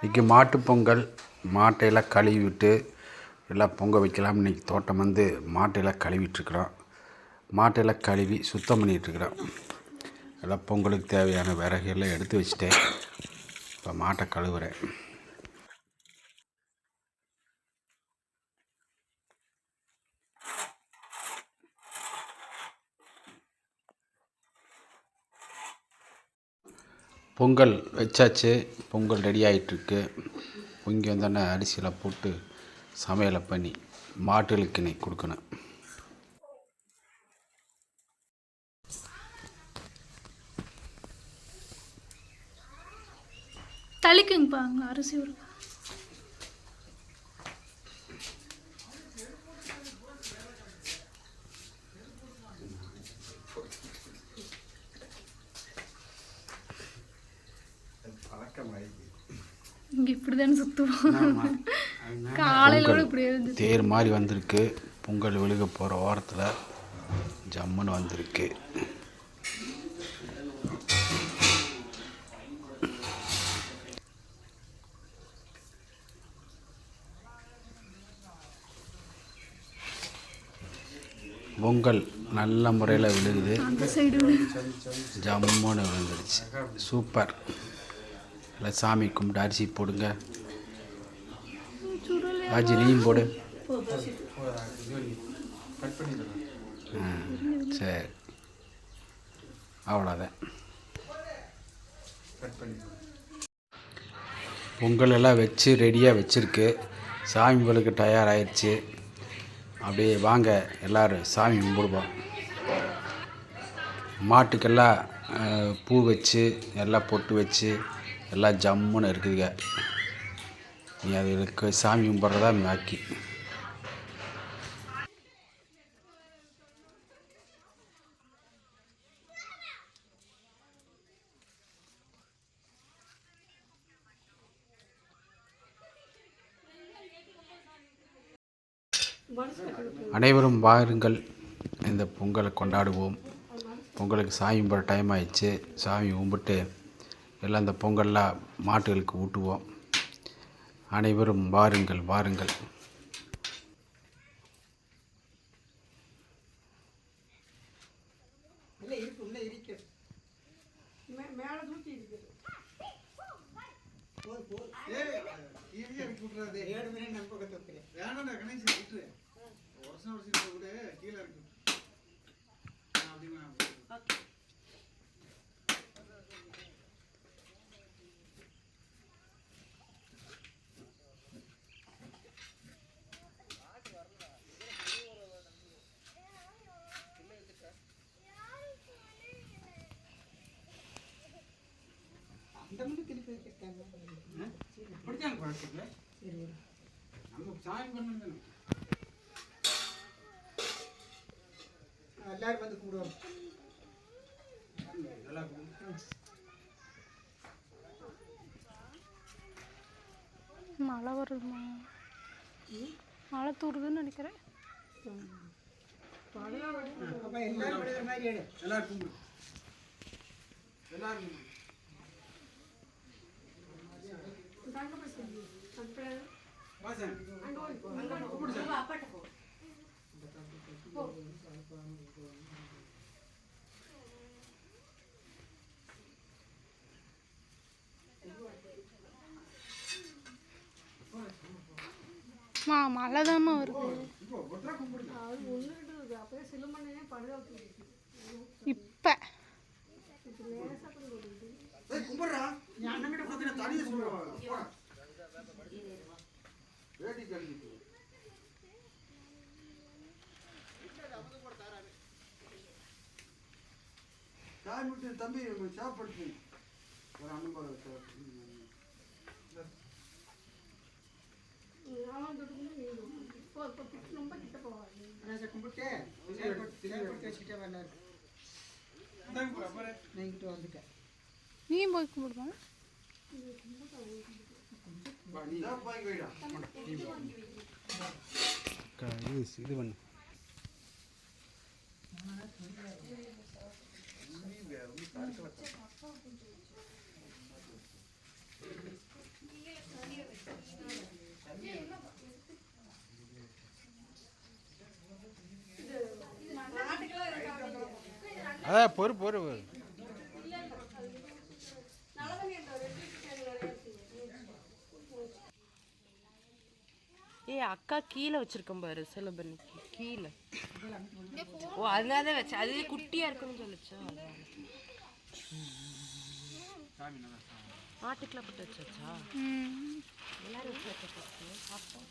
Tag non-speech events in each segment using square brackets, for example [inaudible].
இன்றைக்கி மாட்டுப் பொங்கல் மாட்டையெல்லாம் கழுவி விட்டு எல்லாம் பொங்க வைக்கலாம் இன்றைக்கி தோட்டம் வந்து மாட்டையெல்லாம் கழுவிட்டுருக்குறோம். மாட்டையெல்லாம் கழுவி சுத்தம் பண்ணிகிட்ருக்குறோம் எல்லாம் பொங்கலுக்கு தேவையான விறகு எல்லாம் எடுத்து வச்சுட்டேன். இப்போ மாட்டை கழுவுறேன். பொங்கல் வச்சாச்சு. பொங்கல் ரெடி ஆகிட்டுருக்கு பொங்கி வந்தோடனே அரிசியில் போட்டு சமையலை பண்ணி மாட்டுகளுக்கு இன்னைக்கு கொடுக்கணும். தளிக்குங்கப்பா அரிசி ஒரு இங்கே இப்படி தானே சுற்றுவோம் [laughs] காலையில் கூட இப்படி இருந்து தேர் மாதிரி வந்திருக்கு. பொங்கல் விழுக போகிற ஓரத்தில் ஜம்முன்னு வந்திருக்கு. பொங்கல் நல்ல முறையில் விழுகுது. ஜம்முன்னு விழுந்துருச்சு. சூப்பர். இல்லை சாமி கும்பிட்டு அரிசி போடுங்க. ராஜி நீயும் போடு. சரி. அவ்வளோதான் பொங்கல் எல்லாம் வச்சு ரெடியாக வச்சுருக்கு. சாமி கும்பிடுக்கு தயாராகிடுச்சு அப்படியே வாங்க எல்லோரும் சாமி கும்பிடுவோம். மாட்டுக்கெல்லாம் பூ வச்சு எல்லாம் பொட்டு வச்சு எல்லாம் ஜம்முன்னு இருக்குதுங்க. நீ அதுக்கு சாமி கும்பிட்றதா பாக்கி அனைவரும் வாருங்கள். இந்த பொங்கலை கொண்டாடுவோம். பொங்கலுக்கு சாமி கும்பிட்ற டைம் ஆயிடுச்சு. சாமி கும்பிட்டு எல்லாம் இந்த பொங்கல்லாம் மாட்டுகளுக்கு ஊட்டுவோம் அனைவரும் வாருங்கள் வாருங்கள் வேணாண்டா கணேஷ் விட்டுரு வருஷம் வருஷம் அப்படித்தான் குழப்பத்துல நம்ம சாயம் பண்ணணும் எல்லாரும் வந்து கூடுவோம். மழை வருதுமா மழை தூருதுன்னு நினைக்கிறேன். அப்ப எல்லாரும் எல்லாரும் மா மழை தாம்மா வருது இப்போ ஏய் கும்பிடுறா நீ அண்ணன் கிட்ட கொடுத்து நான் தனியா சொல்லுவேன் போடா வேட்டி கழிச்சு சாமி விட்டு தம்பி சாப்பிடுச்சு ஒரு வரலாரு நீங்கிட்டு வந்துட்டேன். நீ போய் கும்பிடுமா இது பண்ணு அதான் பொறு பொறு. ஏ அக்கா கீழே வச்சிருக்கேன் பாரு சிலபனிக்கு கீழே. ஓ அதனால தான் வச்சு அது குட்டியா இருக்குன்னு சொல்லிச்சா? ஆட்டுக்குள்ள போட்டு வச்சாச்சா? எல்லாரும் வச்சு வச்சா சாப்பிட்டோம்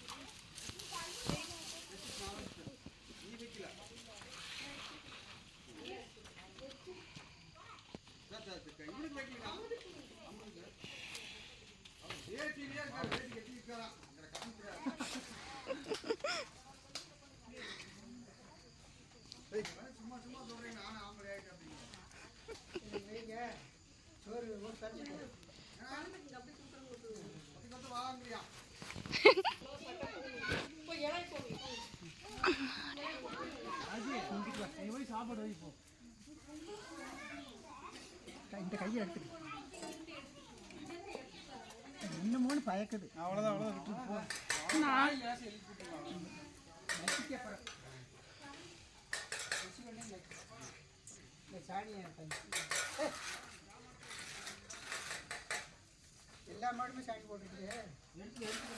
வைங்க. இந்த கையை எடுத்துக்க இன்னமும் பயக்குது அவ்வளோதான் அவ்வளோதான் விட்டு போ. சாணியை எல்லா மாடுமே சாணி போட்டுருக்கு எடுத்து எடுத்து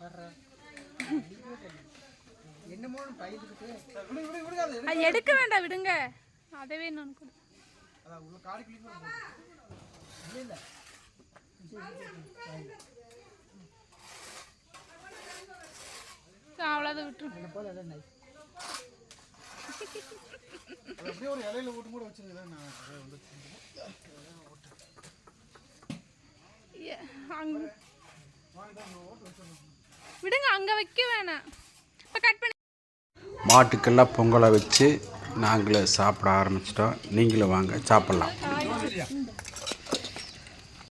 நான் என்னமோ பயந்துக்கிட்டு. எடுக்க வேண்டாம் விடுங்க. அதவே நான் கூட. இல்லை அவ்வளோதான் விட்டுரு என்னை போல எல்லாம் நை அது அப்படியே ஒரு இலையில ஓட்டு கூட வச்சிருங்க நான் அதை வந்து ஏ, அங்க விடுங்க அங்க வைக்க வேணாம். இப்போ கட் பண்ணி மாட்டுக்கெல்லாம் பொங்கலை வச்சு நாங்களே சாப்பிட ஆரம்பிச்சிட்டோம். நீங்களும் வாங்க சாப்பிட்லாம்.